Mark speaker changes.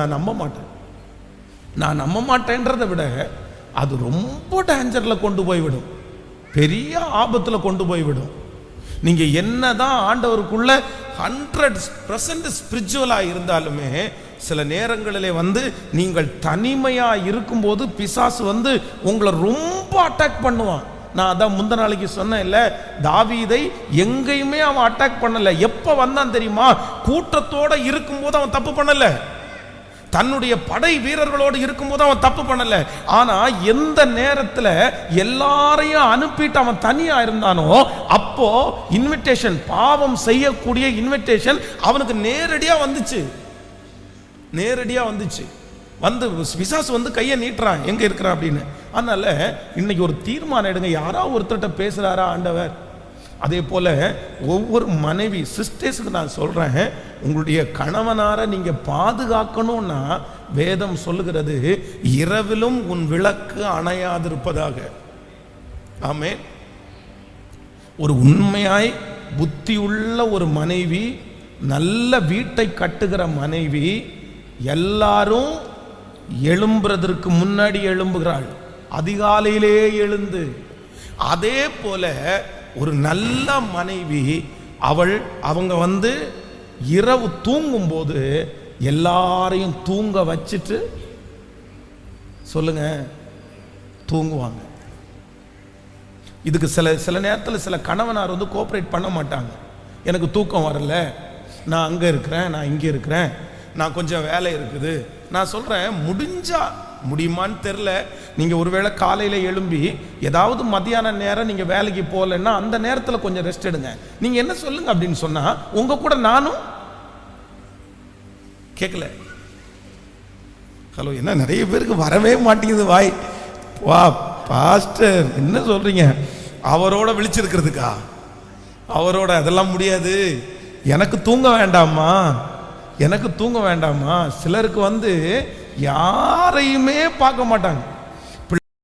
Speaker 1: நான் நம்ப மாட்டேன். நான் நம்ப மாட்டேன்றதை விட அது ரொம்ப டேஞ்சரில் கொண்டு போய்விடும். பெரிய ஆபத்தில் கொண்டு போய்விடும். நீங்கள் என்ன என்னதான் ஆண்டவருக்குள்ள ஹண்ட்ரட் பர்சன்ட் ஸ்பிரிச்சுவலாக இருந்தாலுமே சில நேரங்களிலே வந்து நீங்கள் தனிமையாக இருக்கும்போது பிசாசு வந்து உங்களை ரொம்ப அட்டாக் பண்ணுவான். நான் அதான் முந்த நாளைக்கு சொன்னேன் இல்லை தாவீதை எங்கேயுமே அவன் அட்டாக் பண்ணலை. எப்போ வந்தான் தெரியுமா? கூட்டத்தோட இருக்கும்போது அவன் தப்பு பண்ணலை. தன்னுடைய படை வீரர்களோடு இருக்கும்போது அவன் தப்பு பண்ணல. ஆனா எந்த நேரத்துல எல்லாரையும் அனுப்பிட்டு அவன் தனியா இருந்தானோ அப்போ இன்விடேஷன் பாவம் செய்யக்கூடிய இன்விடேஷன் அவனுக்கு நேரடியா வந்துச்சு. நேரடியா வந்துச்சு. வந்து விசாசு வந்து கையை நீட்டுறான் எங்க இருக்கிறான் அப்படின்னு. அதனால இன்னைக்கு ஒரு தீர்மானம் எடுங்க. யாராவது ஒருத்தர்கிட்ட பேசுறாரா ஆண்டவர்? அதே போல் ஒவ்வொரு மனைவி சிஸ்டர்ஸுக்கு நான் சொல்கிறேன் உங்களுடைய கணவனாரை நீங்கள் பாதுகாக்கணும்னா வேதம் சொல்லுகிறது இரவிலும் உன் விளக்கு அணையாதிருப்பதாக. ஆமே ஒரு உண்மையாய் புத்தியுள்ள ஒரு மனைவி நல்ல வீட்டை கட்டுகிற மனைவி எல்லாரும் எழும்புறதற்கு முன்னாடி எழும்புகிறாள். அதிகாலையிலே எழுந்து. அதே போல ஒரு நல்ல மனைவி அவள் அவங்க வந்து இரவு தூங்கும்போது எல்லாரையும் தூங்க வச்சுட்டு சொல்லுங்க தூங்குவாங்க. இதுக்கு சில சில நேரத்தில் சில கணவனார் வந்து கோஆப்ரேட் பண்ண மாட்டாங்க. எனக்கு தூக்கம் வரல நான் அங்கே இருக்கிறேன் நான் இங்கே இருக்கிறேன் நான் கொஞ்சம் வேலை இருக்குது நான் சொல்கிறேன் முடிஞ்சால் முடியுமான்னு தெரில நீங்கள் ஒருவேளை காலையில் எழும்பி ஏதாவது மத்தியான நேரம் நீங்கள் வேலைக்கு போகலைன்னா அந்த நேரத்தில் கொஞ்சம் ரெஸ்ட் எடுங்க. நீங்கள் என்ன சொல்லுங்க அப்படின்னு சொன்னால் உங்கள் கூட நானும் கேட்கல ஹலோ என்ன நிறைய பேருக்கு வரவே மாட்டேங்குது வாய். வா பாஸ்டர் என்ன சொல்கிறீங்க அவரோட விழிச்சிருக்கிறதுக்கா? அவரோட அதெல்லாம் முடியாது. எனக்கு தூங்க வேண்டாமா? எனக்கு தூங்க வேண்டாமா? சிலருக்கு வந்து யாரையுமே பார்க்க மாட்டாங்க.